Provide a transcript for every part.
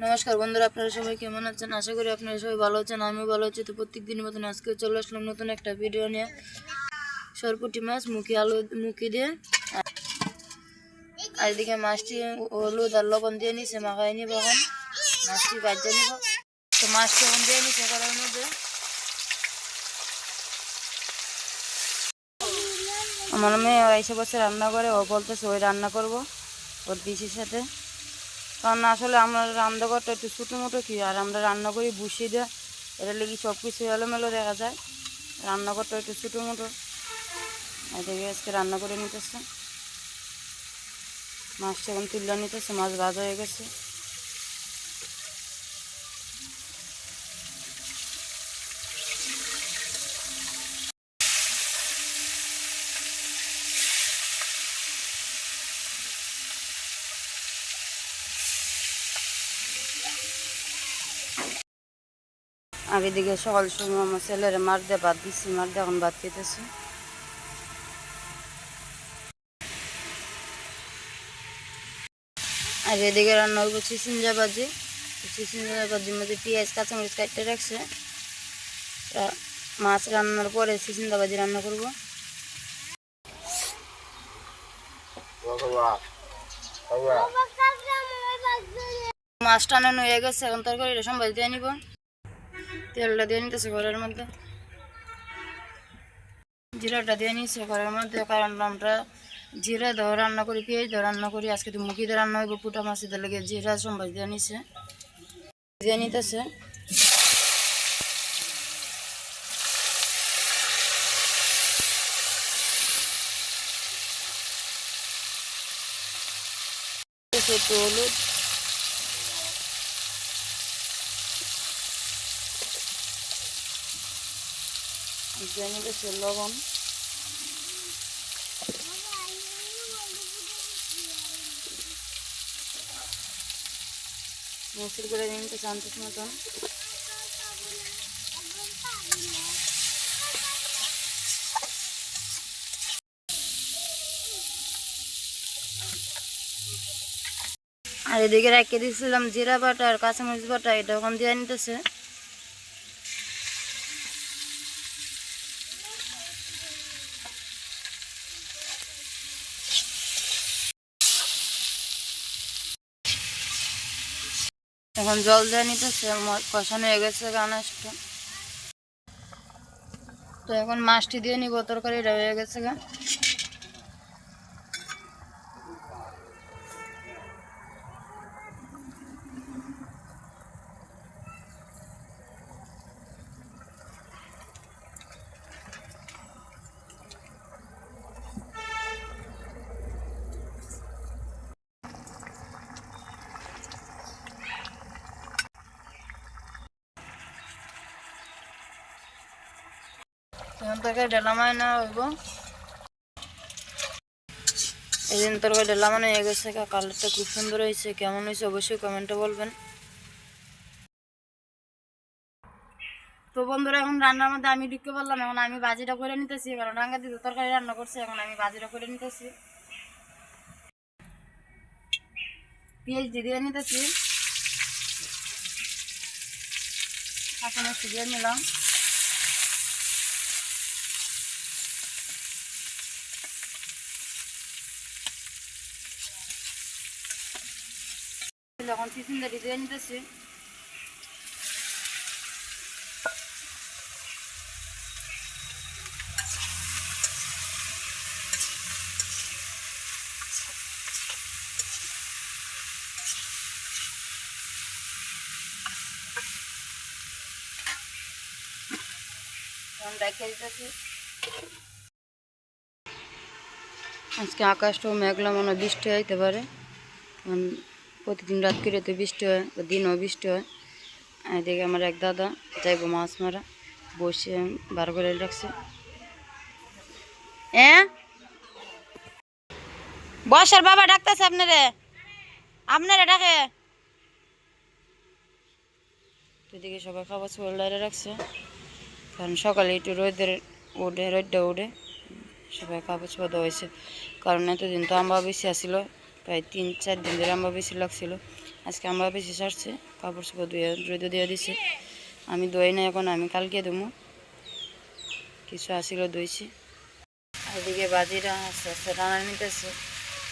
নমস্কার বন্ধুরা, আপনারা সবাই কেমন আছেন? আশা করি আপনারা সবাই ভালো আছেন, আমিও ভালো আছি। তো প্রত্যেক দিনের মতন আজকে চলে আসলাম নতুন একটা ভিডিও নিয়ে। সরপুটি মাছ, মুখি আলু, মুখি দিয়ে। আর- এদিকে মাছটি হলুদ আর লবণ দিয়ে নিছে মাখাই নিব এখন। মাছটি বাজ্যা নিব। তো মাছটি এখন দিয়ে নিছে করার মধ্যে। আমার মেয়ে এসে বসে রান্না করে, ও বলতেছে ওই রান্না করব ওর পিসির সাথে। কারণ আসলে আমরা রান্নাঘরটা একটু ছোটো মোটো কি, আর আমরা রান্না করি বসিয়ে দেয়। এটা লেগে সব কিছু এলোমেলো দেখা যায়। রান্নাঘরটা একটু ছোটো মোটো এদিকে আজকে রান্না করে নিতেছে। মাছটা এখন তুলে নিতেছে, মাছ ভাজা হয়ে গেছে। আর এদিকে সকাল সময় আমার ছেলেরা মার দিয়ে ভাত দিচ্ছি মার দিয়ে এখন ভাত খেতেছে আর এদিকে রান্না হইব চিচিঞ্জা ভাজি। চিচিঞ্জা ভাজির মধ্যে পেঁয়াজ, কাঁচামরিচ কাটতে রাখছে। মাছ রান্নার পরে চিচিঞ্জা ভাজি রান্না করব। মাছ টানানো হয়ে গেছে, এখন তরকারি সম্বাদ দিয়ে নিব। তেলটা দিয়ে নিতেছে ঘরের মধ্যে। জিরাটা দিয়ে নিচ্ছে ঘরের মধ্যে, কারণ আমরা জিরা দেওয়া রান্না করি, পেঁয়াজ দেওয়া রান্না করি, আজকে তো মুখি রান্না হইব, পুটা মাছ লেগে জিরা সম্বাস দিয়ে নিছে। দিয়ে নিতেছে। একটু হলুদ নিতেছে লবণ মসুর করে নিতে চান্তিস মতন আর এদিকে রেখে দিয়েছিলাম জিরা বাটা আর কাঁচামরিচ বাটা, এটা ওখান দিয়ে নিতেছে এখন জল দিয়ে নিতেছে কষানো হয়ে গেছে গানাসটা তো এখন মাছটি দিয়ে নিব, তরকারিটা হয়ে গেছে গা। এখন তরকারি ডালামায় না হইব। এই দিন তরকারি ডালামানো হয়ে গেছে কালারটা খুব সুন্দর হয়েছে, কেমন হয়েছে অবশ্যই কমেন্টে বলবেন। তো বন্ধুরা, এখন রান্নার মধ্যে আমি ঢুকতে পারলাম এখন আমি বাজিটা করে নিতেছি, কারণ রাঙ্গা দিতে তরকারি রান্না করছে, এখন আমি বাজিটা করে নিতেছি। পেঁয়াজ দিয়ে নিতেছি। এখন একটু দিয়ে নিলাম। এখন চিচিন্দারি দিয়ে নিতেছি আজকে আকাশটাও মেঘলা মনে বৃষ্টি হইতে পারে। প্রতিদিন রাত করে তো বৃষ্টি হয় দিনও বৃষ্টি হয়। এদিকে আমার এক দাদা যাইব মাছ মারা, বসে বার করে রাখছে। বসার বাবা ডাকতেছে আপনারে। আপনারা ডাকে। এদিকে সবাই খাবার লাইরে রাখছে। কারণ সকালে একটু রোদের উঠে, রোদটা উঠে সবাই খাবার দেওয়া হয়েছে। কারণ এতদিন তো আম্বা বেশি আসছিল প্রায় তিন, চার দিন ধরে আম্বা বেশি লাগছিল। আজকে আমরা বেশি সারছে, কাপড় চোপড় ধুয়ে, রোদে দিয়ে দিছে। আমি দই না এখন আমি কালকে দেবো কিছু আসিল দইছি এদিকে বাজিরা আস্তে আস্তে রান্না নিতেছে।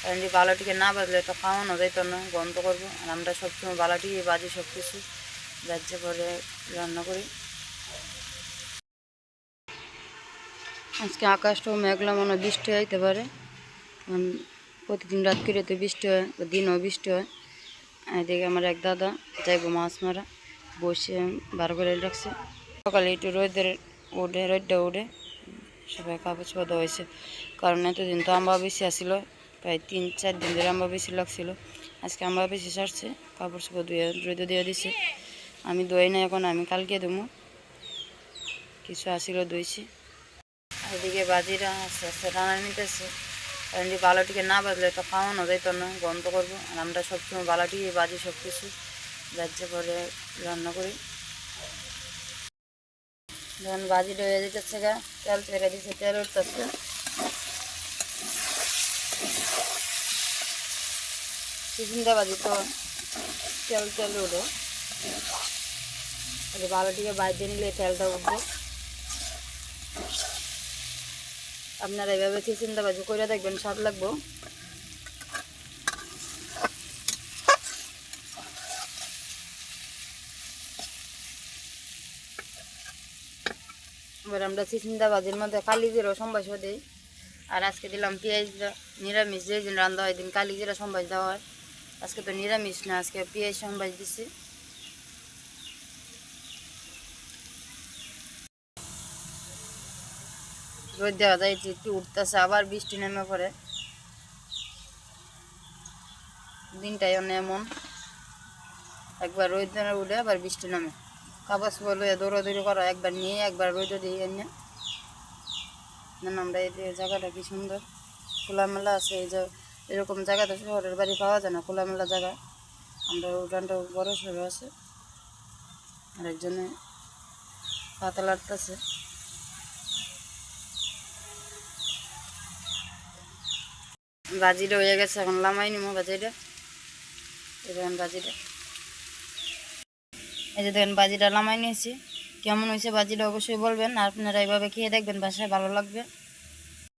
কারণ যে বালাটিকে না বাজলে তো খাওয়ানো যাইতো না, বন্ধ করব। আর আমরা সবসময় বালাটিকে বাজি সব কিছু পরে রান্না করি। আজকে আকাশটাও মেঘলা মনে বৃষ্টি হইতে পারে। প্রতিদিন রাত করে তো বৃষ্টি হয় দিনও বৃষ্টি হয়। এদিকে আমার এক দাদা, যাইবো মাছ মারা, বসে বার করে রাখছে। সকালে একটু রোদের উঠে, রোদটা উঠে সবাই কাপড় চোপড় হয়েছে। কারণ এতদিন তো আম্বা বেশি আসিল, প্রায় তিন, চার দিন ধরে আম্বা বেশি লাগছিল। আজকে আম্বা বেশি সারছে, কাপড় চোপড় ধুয়ে, রোদে দিয়ে দিছে। আমি দই না এখন, আমি কালকে দেবো কিছু আসিল দইছি এদিকে বাজিরা আস্তে আস্তে রান্না নিতেছে। কারণ যে বালাটিকে না বাজলে তো খাওয়ানো যাইতো না, বন্ধ করব। আর আমরা সবসময় বালাটিকে বাজি সব কিছু যাচ্ছে পরে রান্না করি। যখন বাজিটা হয়ে যেতেছে গা, তেল ছেড়ে দিচ্ছে তেল উঠতেছে। চিচিন্দা বাজি তো তেল তেল উঠে। বালাটিকে বাইরে নিলে তেলটা উঠবে। আপনারা এভাবে চিচিন্দা বাজি করে দেখবেন, স্বাদ লাগবো। এবার আমরা চিচিন্দা বাজির মধ্যে কালি জিরো সম্বাস দিই। আর আজকে দিলাম পেঁয়াজ নিরামিষ যে দিন রান্না হয় দিন কালি জিরা সম্বাস দেওয়া হয়। আজকে তো নিরামিষ না, আজকে পেঁয়াজ সম্বাস দিছি। রোদ দেওয়া যায়, একটু উঠতেছে, আবার বৃষ্টি নেমে পড়ে। দিনটাই অন্য এমন। একবার রোদ উঠে, আবার বৃষ্টি নামে। কাগজ বলে দৌড়াদৌড়ি করা, একবার নিয়ে, একবার রোদ দিয়ে এনে। আমরা এই জায়গাটা কি সুন্দর। খোলামেলা আছে, এই যে এরকম জায়গাতে শহরের বাড়ি পাওয়া যায় না, খোলামেলা জায়গা। আমরা উঠানটা বড় সড়ো আছে। আর একজনে পাতা লাড়তেছে বাজিটা হয়ে গেছে, এখন লামাই নিমো বাজিটা। এই দেখেন বাজিটা। এই যে দেখেন বাজিটা লামাই নিয়েছি। কেমন হয়েছে বাজিটা অবশ্যই বলবেন আপনারা এইভাবে খেয়ে দেখবেন, বাসায় ভালো লাগবে।